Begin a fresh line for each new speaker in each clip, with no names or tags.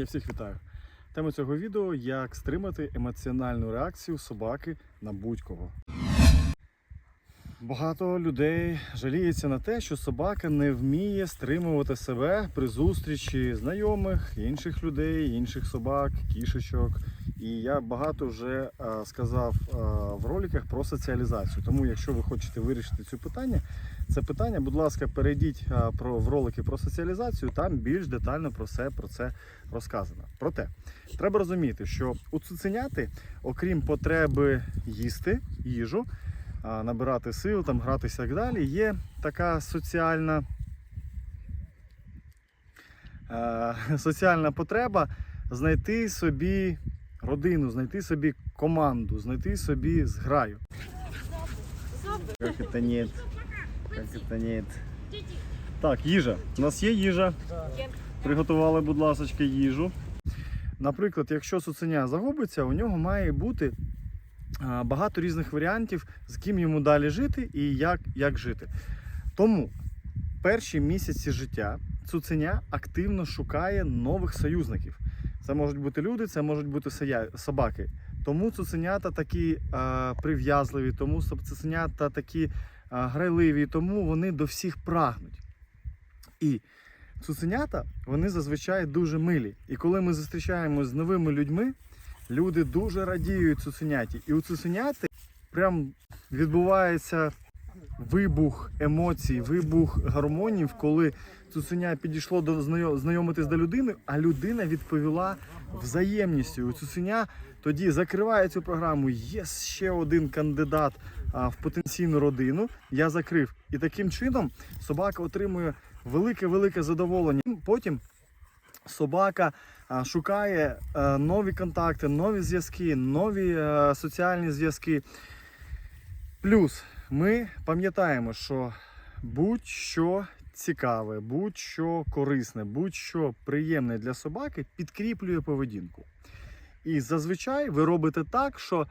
Я всіх вітаю. Тема цього відео як стримати емоціональну реакцію собаки на будь-кого. Багато людей жаліється на те, що собака не вміє стримувати себе при зустрічі знайомих, інших людей, інших собак, кішечок. І я багато вже сказав в роликах про соціалізацію. Тому, якщо ви хочете вирішити це питання, це питання, будь ласка, перейдіть про в ролики про соціалізацію. Там більш детально про все про це розказано. Проте треба розуміти, що у цуценяти, окрім потреби їсти їжу, набирати сил, там гратися і так далі, є така соціальна. е, Соціальна потреба знайти собі родину, знайти собі команду, знайти собі зграю. Як це нет? Як це нет? Так, їжа. У нас є їжа. Приготували, будь ласка, їжу. Наприклад, якщо цуценя загубиться, у нього має бути багато різних варіантів, з ким йому далі жити і як, як жити. Тому перші місяці життя цуценя активно шукає нових союзників. Це можуть бути люди, це можуть бути собаки. Тому цуценята такі а, прив'язливі, тому цуценята такі а, грайливі, тому вони до всіх прагнуть. І цуценята вони зазвичай дуже милі. І коли ми зустрічаємось з новими людьми, люди дуже радіють цуценяті. І у цуценяти прям відбувається вибух емоцій, вибух гормонів, коли цуценя підійшло до знайомитись до людини, а людина відповіла взаємністю. Цуценя тоді закриває цю програму. Є ще один кандидат в потенційну родину. Я закрив. І таким чином собака отримує велике-велике задоволення. Потім собака шукає нові контакти, нові зв'язки, нові е, соціальні зв'язки. Плюс ми пам'ятаємо, що будь-що цікаве, будь-що корисне, будь-що приємне для собаки підкріплює поведінку. І зазвичай ви робите так, що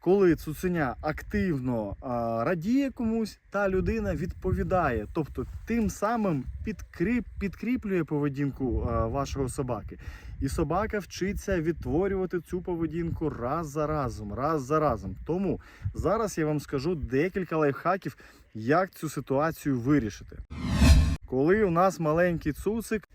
коли цуценя активно а, радіє комусь, та людина відповідає. Тобто тим самим підкріп, підкріплює поведінку а, вашого собаки. І собака вчиться відтворювати цю поведінку раз за разом, раз за разом. Тому зараз я вам скажу декілька лайфхаків, як цю ситуацію вирішити. Коли у нас маленький цуцик,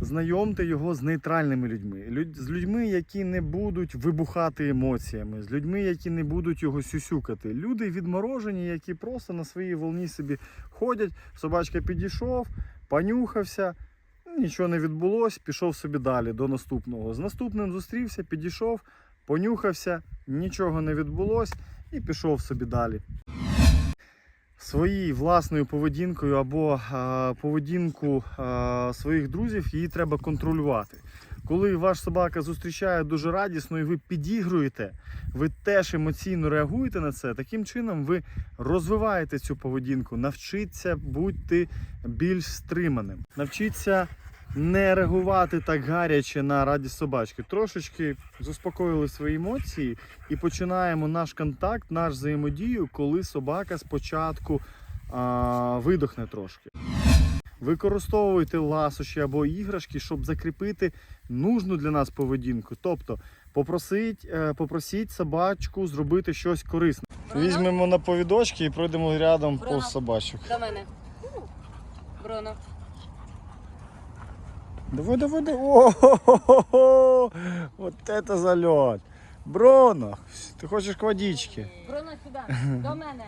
знайомте його з нейтральними людьми, Люд- з людьми, які не будуть вибухати емоціями, з людьми, які не будуть його сюсюкати. Люди відморожені, які просто на своїй волні собі ходять. Собачка підійшов, понюхався, нічого не відбулось, пішов собі далі до наступного. З наступним зустрівся, підійшов, понюхався, нічого не відбулось і пішов собі далі. Своєю власною поведінкою або поведінку своїх друзів її треба контролювати. Коли ваш собака зустрічає дуже радісно і ви підігруєте, ви теж емоційно реагуєте на це. Таким чином ви розвиваєте цю поведінку, навчіться бути більш стриманим, навчіться не реагувати так гаряче на радість собачки. Трошечки заспокоїли свої емоції і починаємо наш контакт, наш взаємодію, коли собака спочатку а, видохне трошки. Використовуйте ласощі або іграшки, щоб закріпити нужну для нас поведінку. Тобто попросіть, е, попросіть собачку зробити щось корисне. Візьмемо на повідочки і пройдемо рядом
Бруно.
повз собачок.
До мене. Бруно.
Давай, давай, давай. О-хо-хо-хо! Вот это залет. Броно, ти хочеш к водички?
Бруно сюди. До мене.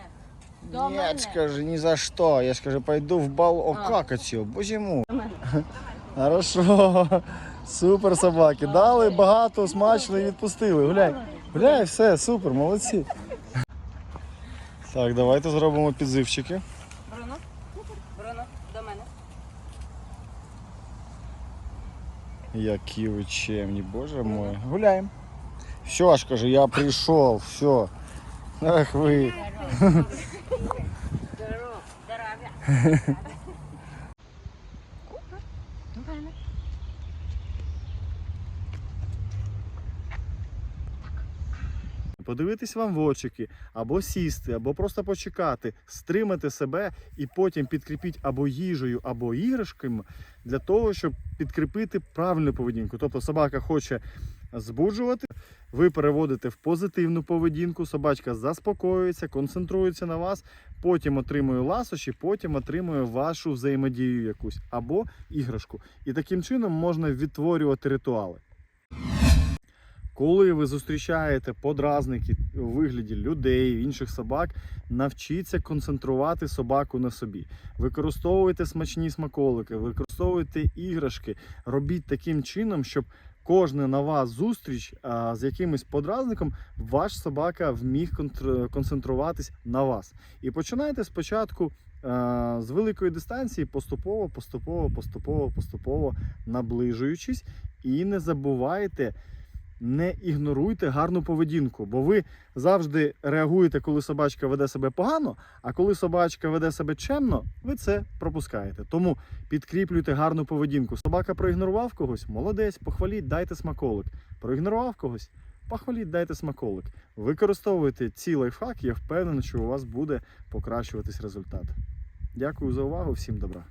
До мене.
Нет, скажи, ни за что. Я скажу, пойду в бал. О,
А.
как? Боже мой. Хорошо. Супер собаки. Дали багато, смачно і відпустили. Гуляй. Гуляй, все, супер, молодці. Так, давайте зробимо підзивчики.
Бруно. Бруно. До мене.
Які ви чемні, боже мой. Гуляємо. Все, аж кажу, я прийшов, все. Ах ви. Подивитись вам в очики, або сісти, або просто почекати, стримати себе і потім підкріпіть або їжею, або іграшками для того, щоб підкріпити правильну поведінку. Тобто собака хоче збуджувати, ви переводите в позитивну поведінку, собачка заспокоюється, концентрується на вас, потім отримує ласощі, потім отримує вашу взаємодію якусь або іграшку. І таким чином можна відтворювати ритуали. Коли ви зустрічаєте подразники у вигляді людей, інших собак, навчіться концентрувати собаку на собі. Використовуйте смачні смаколики, використовуйте іграшки. Робіть таким чином, щоб кожна нова зустріч а, з якимось подразником ваш собака вміг концентруватись на вас. І починайте спочатку а, з великої дистанції, поступово, поступово, поступово, поступово наближуючись, і не забувайте. Не ігноруйте гарну поведінку, бо ви завжди реагуєте, коли собачка веде себе погано, а коли собачка веде себе чемно, ви це пропускаєте. Тому підкріплюйте гарну поведінку. Собака проігнорував когось, молодець, похваліть, дайте смаколик. Проігнорував когось, похваліть, дайте смаколик. Використовуйте ці лайфхаки, я впевнений, що у вас буде покращуватись результат. Дякую за увагу, всім добра.